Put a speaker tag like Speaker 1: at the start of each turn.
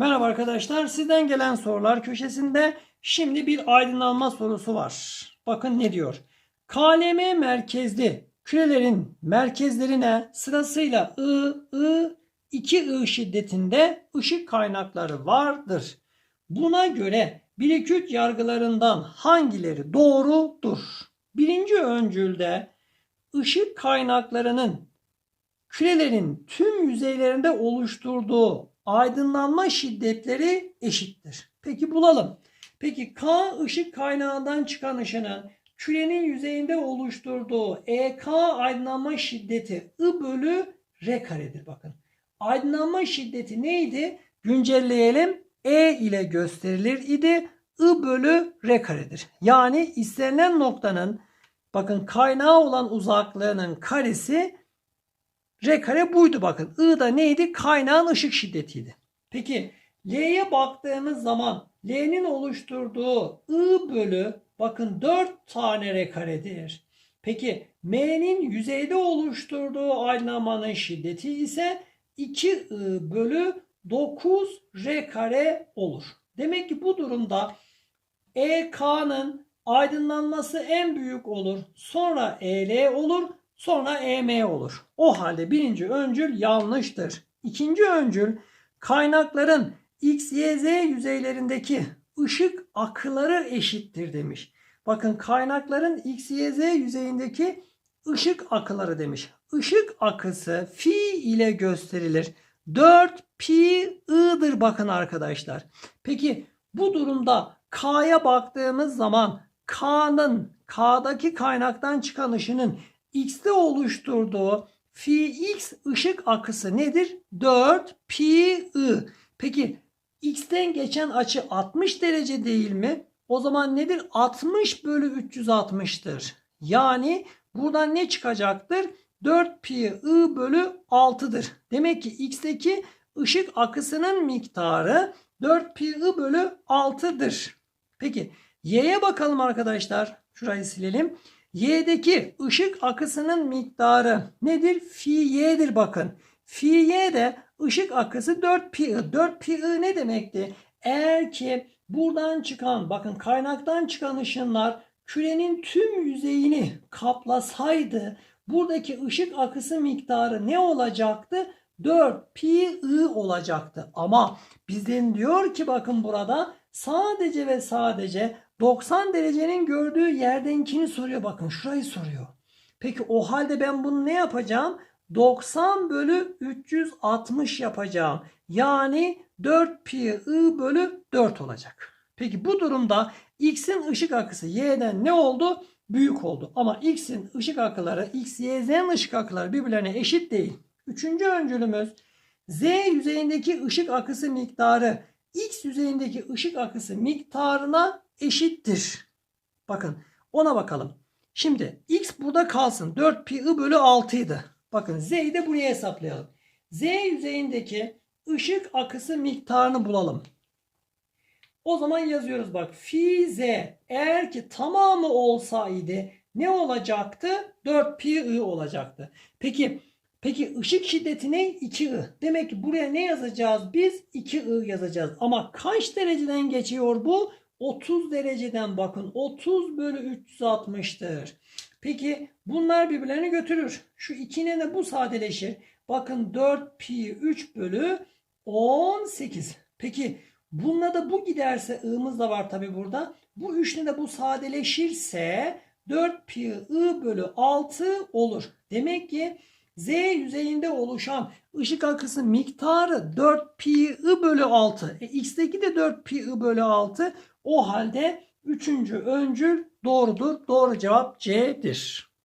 Speaker 1: Merhaba arkadaşlar. Sizden gelen sorular köşesinde şimdi bir aydınlanma sorusu var. Bakın ne diyor? KLM merkezli kürelerin merkezlerine sırasıyla I, I, 2I şiddetinde ışık kaynakları vardır. Buna göre biriküt yargılarından hangileri doğrudur? Birinci öncülde ışık kaynaklarının kürelerin tüm yüzeylerinde oluşturduğu aydınlanma şiddetleri eşittir. Peki bulalım. Peki K ışık kaynağından çıkan ışının kürenin yüzeyinde oluşturduğu EK aydınlanma şiddeti I bölü R karedir bakın. Aydınlanma şiddeti neydi? Güncelleyelim. E ile gösterilir idi. I bölü R karedir. Yani istenilen noktanın bakın kaynağı olan uzaklığının karesi R kare buydu bakın. I da neydi? Kaynağın ışık şiddetiydi. Peki L'ye baktığımız zaman L'nin oluşturduğu I bölü bakın 4 tane R karedir. Peki M'nin yüzeyde oluşturduğu aydınlanmanın şiddeti ise 2I bölü 9 R kare olur. Demek ki bu durumda EK'nın aydınlanması en büyük olur. Sonra EL olur. Sonra EM olur. O halde birinci öncül yanlıştır. İkinci öncül kaynakların X, Y, Z yüzeylerindeki ışık akıları eşittir demiş. Bakın kaynakların X, Y, Z yüzeyindeki ışık akıları demiş. Işık akısı fi ile gösterilir. 4 pi i'dir bakın arkadaşlar. Peki bu durumda K'ya baktığımız zaman K'nın K'daki kaynaktan çıkan ışının X'te oluşturduğu fi x ışık akısı nedir? 4 pi i. Peki x'ten geçen açı 60 derece değil mi? O zaman nedir? 60 bölü 360'tır. Yani buradan ne çıkacaktır? 4 pi i bölü 6'dır. Demek ki x'teki ışık akısının miktarı 4 pi i bölü 6'dır. Peki y'ye bakalım arkadaşlar. Şurayı silelim. Y'deki ışık akısının miktarı nedir? Fi y'dir bakın. Fi y de ışık akısı 4 pi i. 4 pi i ne demekti? Eğer ki buradan çıkan bakın kaynaktan çıkan ışınlar kürenin tüm yüzeyini kaplasaydı buradaki ışık akısı miktarı ne olacaktı? 4 pi i olacaktı. Ama bizden diyor ki bakın burada sadece ve sadece 90 derecenin gördüğü yerdenkini soruyor. Bakın şurayı soruyor. Peki o halde ben bunu ne yapacağım? 90 bölü 360 yapacağım. Yani 4 pi i bölü 4 olacak. Peki bu durumda x'in ışık akısı y'den ne oldu? Büyük oldu. Ama x'in ışık akıları x, y, z'nin ışık akıları birbirlerine eşit değil. Üçüncü öncülümüz z yüzeyindeki ışık akısı miktarı x yüzeyindeki ışık akısı miktarına eşittir. Bakın ona bakalım. Şimdi x burada kalsın. 4 pi i bölü 6 idi. Bakın z'yi de buraya hesaplayalım. z yüzeyindeki ışık akısı miktarını bulalım. O zaman yazıyoruz bak. Fi z eğer ki tamamı olsaydı ne olacaktı? 4 pi i olacaktı. Peki Peki ışık şiddeti ne? 2I. Demek ki buraya ne yazacağız? Biz 2I yazacağız. Ama kaç dereceden geçiyor bu? 30 dereceden bakın. 30 bölü 360'tır. Peki bunlar birbirlerini götürür. Şu ikine de bu sadeleşir. Bakın 4 pi 3 bölü 18. Peki bununla da bu giderse i'miz de var tabi burada. Bu üçle de bu sadeleşirse 4 pi i bölü 6 olur. Demek ki Z yüzeyinde oluşan ışık akısı miktarı 4 pi bölü 6. E, X'teki de 4 pi bölü 6. O halde üçüncü öncül doğrudur. Doğru cevap C'dir.